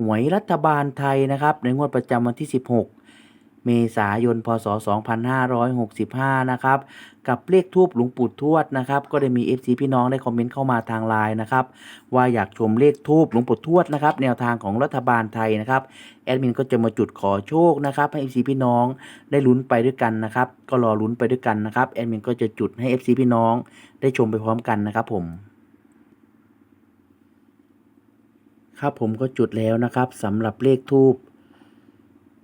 หวยรัฐบาลไทยนะครับ ในงวดประจำวันที่ 16 เมษายน พศ 2565 นะครับ กับเลขทูบหลวงปู่ทวดนะครับ ก็ได้มี FC พี่น้องได้คอมเมนต์เข้ามาทางไลน์นะครับ ว่าอยากชมเลขทูบหลวงปู่ทวดนะครับ แนวทางของรัฐบาลไทยนะครับ แอดมินก็จะมาจุดขอโชคนะครับให้ FC พี่น้องได้ลุ้นไปด้วยกันนะครับ ก็รอลุ้นไปด้วยกันนะครับ แอดมินก็จะจุดให้ FC พี่น้องได้ชมไปพร้อมกันนะครับผม ครับผมก็จุดแล้วนะครับสำหรับเลขทูบ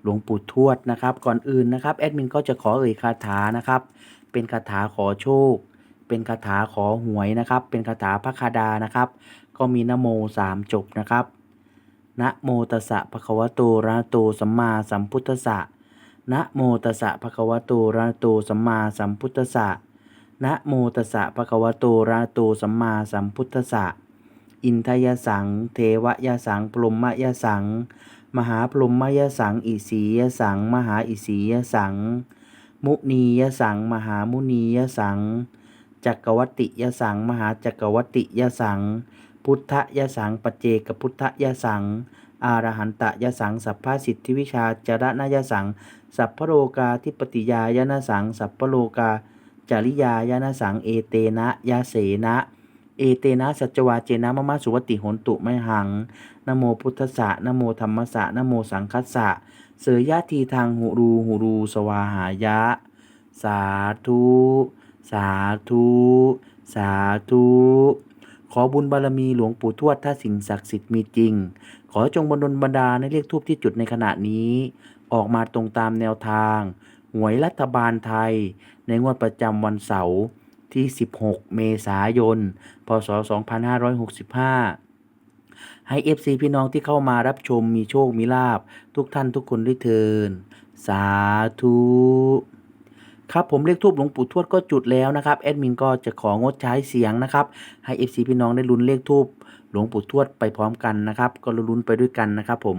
หลวงปู่ทวดนะครับ ก่อนอื่นนะครับแอดมินก็จะขอเอ่ยคาถานะครับ เป็นคาถาขอโชค เป็นคาถาขอหวยนะครับ เป็นคาถาพระคาดานะครับ ก็มีนโมสามจบนะครับนะโมตัสสะภะคะวะโตระโตสัมมาสัมพุทธัสสะนะโมตัสสะภะคะวะโตระโตสัมมาสัมพุทธัสสะนะโมตัสสะภะคะวะโตระหะโตสัมมาสัมพุทธัสสะ อินทยสัง เทวยสัง พรหมยสัง มหาพรหมยสัง อิสียสัง มหาอิสียสัง มุนียสัง มหามุนียสัง จักรวัติยสัง มหาจักรวัติยสัง พุทธยสังปเจกพุทธยสัง อารหันตยสัง สัพพสิทธิวิชาจรณยสัง สัพพโลกาทิปติยายนสัง สัพพโลกาจริยายนสัง เอเตนะยาเสนะ เอเตนะสัจวาเจนะมะมะสุวติโหนตุไมหังนโมพุทธสะนโมธรรมสะนโมสังคัสสะเสยยะทีทางหุรูหุรูสวาหายะ สาธุ สาธุ สาธุขอบุญบารมีหลวงปู่ทวดถ้าสิ่งศักดิ์สิทธิ์มีจริง ขอจงบันดลบันดาในเลขทูบที่จุดในขณะนี้ ออกมาตรงตามแนวทาง หวยรัฐบาลไทย ในงวดประจำวันเสาร์ ที่ 16 เมษายน พศ 2565 ให้ FC พี่น้องที่เข้ามารับชมมีโชคมีลาบ ทุกท่านทุกคนด้วยเทิน สาธุครับผมเลขทูบหลวงปู่ทวดก็จุดแล้วนะครับแอดมินก็จะของดใช้เสียงนะครับให้ FC พี่น้องได้ลุ้นเลขทูบหลวงปู่ทวดไปพร้อมกันนะครับ ก็ลุ้นไปด้วยกันนะครับผม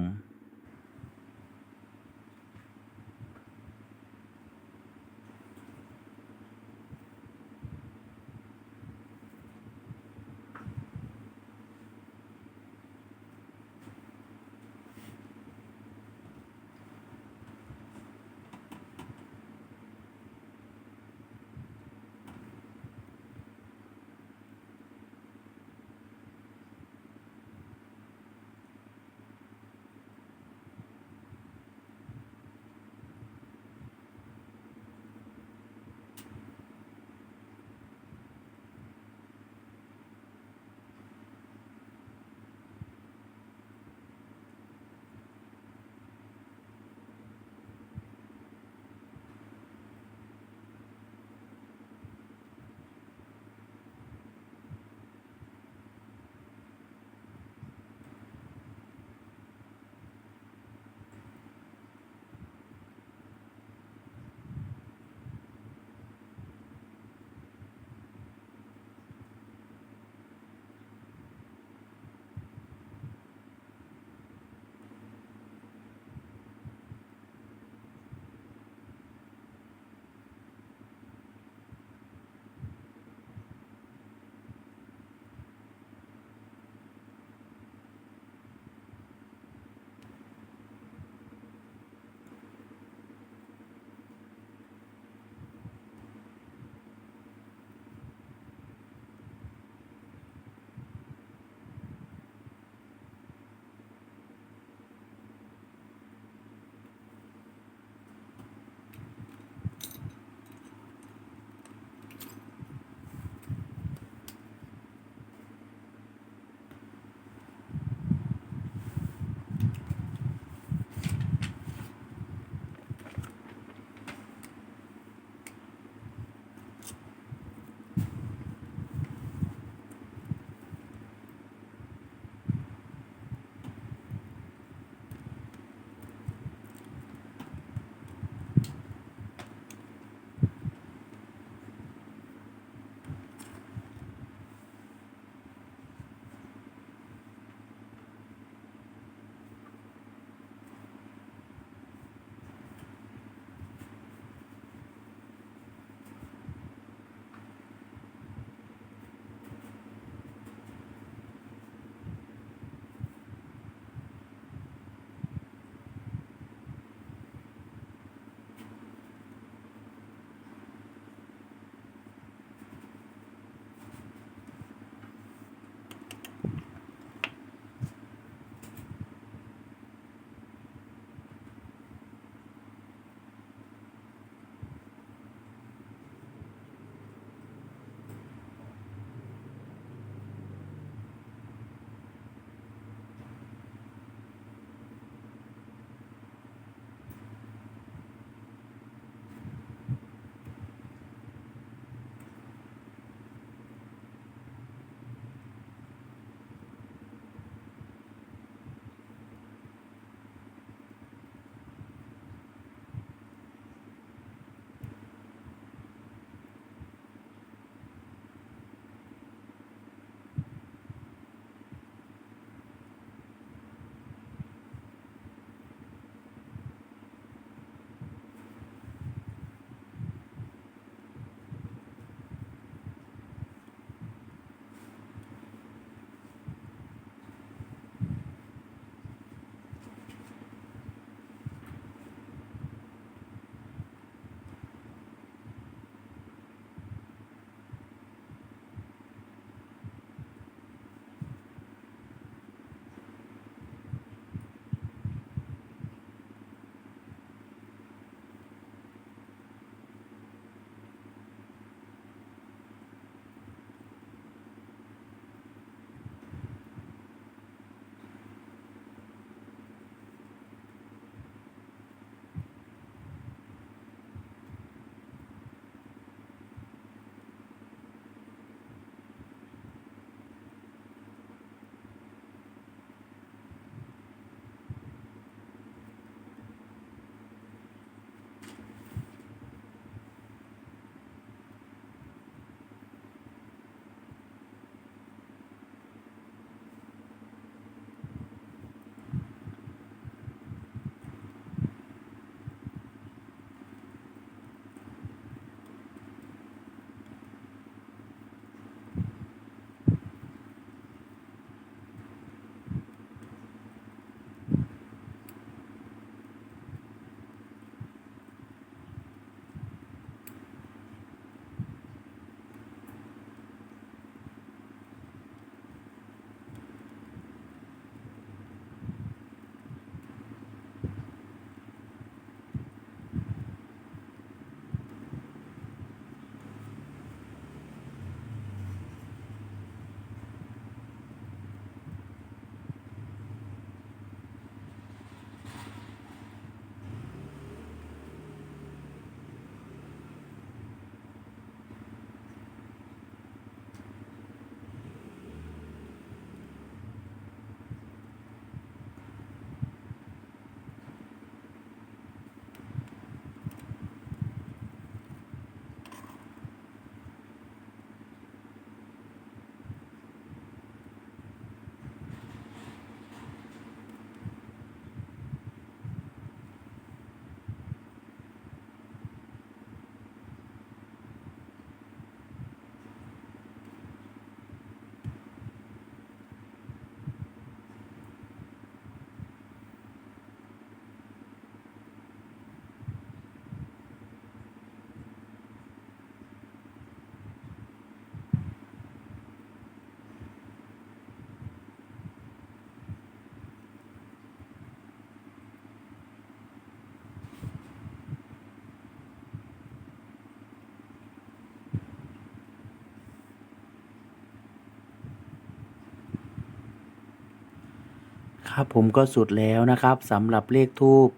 ครับผมก็สุดแล้วนะครับสำหรับเลขทูป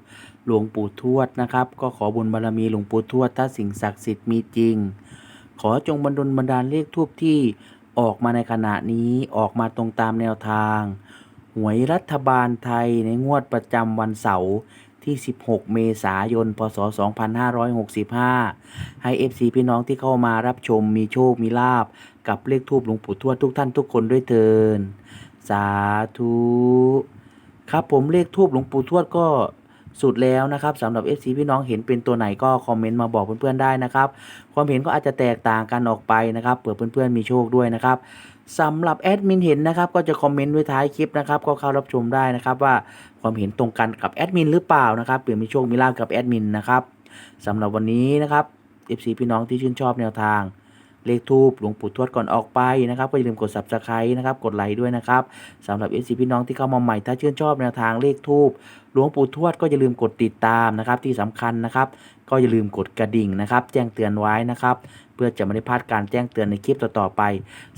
หลวงปู่ทวดนะครับ ก็ขอบุญบารมีหลวงปู่ทวดถ้าสิ่งศักดิ์สิทธิ์มีจริง ขอจงบันดลบันดาลเลขทูปที่ออกมาในขณะนี้ออกมาตรงตามแนวทาง หวยรัฐบาลไทยในงวดประจำวันเสาร์ที่ 16 เมษายน พศ 2565 ให้ FC พี่น้องที่เข้ามารับชมมีโชค มีลาบ กับเลขทูปหลวงปู่ทวดทุกท่านทุกคนด้วยเทินสาธุ ครับผมเลขทูบหลวงปู่ทวดก็สุดแล้วนะครับสำหรับ FC พี่น้องเห็นเป็นตัวไหนก็คอมเมนต์มาบอกเพื่อนๆได้นะครับความเห็นก็อาจจะแตกต่างกันออกไปนะครับเผื่อเพื่อนๆมีโชคด้วยนะครับสำหรับแอดมินเห็นนะครับก็จะคอมเมนต์ไว้ท้ายคลิปนะครับก็เข้ารับชมได้นะครับว่าความเห็นตรงกันกับแอดมินหรือเปล่านะครับเผื่อมีโชคมีลาภกับแอดมินนะครับสำหรับวันนี้นะครับ FC พี่น้องที่ชื่นชอบแนวทาง เลขทูบหลวงปู่ทวดก่อนออกไปนะครับก็อย่าลืมกด subscribe นะครับกดไลค์ด้วยนะครับสำหรับ FC พี่น้องที่เข้ามาใหม่ถ้าชื่นชอบแนวทางเลขทูบหลวงปู่ทวดก็อย่าลืมกดติดตามนะครับที่สำคัญนะครับก็อย่าลืมกดกระดิ่งนะครับ แจ้งเตือนไว้นะครับ เพื่อจะไม่ได้พลาดการแจ้งเตือนในคลิปต่อๆไป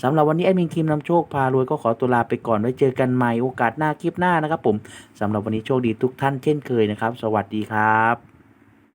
สำหรับวันนี้แอดมินคิมนำโชคพารวยก็ขอตัวลาไปก่อนไว้เจอกันใหม่โอกาสหน้าคลิปหน้านะครับผมสำหรับวันนี้โชคดีทุกท่านเช่นเคยนะครับ สวัสดีครับ